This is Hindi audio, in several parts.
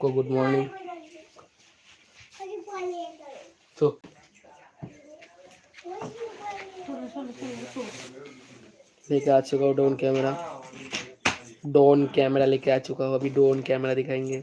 को गुड मॉर्निंग तो लेके आ चुका हूँ डोन कैमरा डोन कैमरा लेके आ चुका हूँ. अभी डोन कैमरा दिखाएँगे.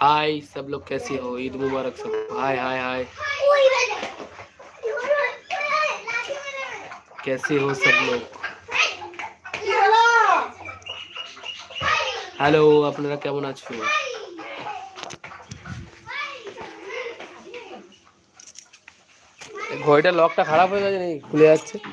हाय सब लोग कैसे हो ईद मुबारक सब हाय हाय हाय कैसे हो सब लोग হ্যালো আপনারা কেমন আছো ঘড়িটা লকটা খারাপ হয়ে গেছে নাকি খুলে যাচ্ছে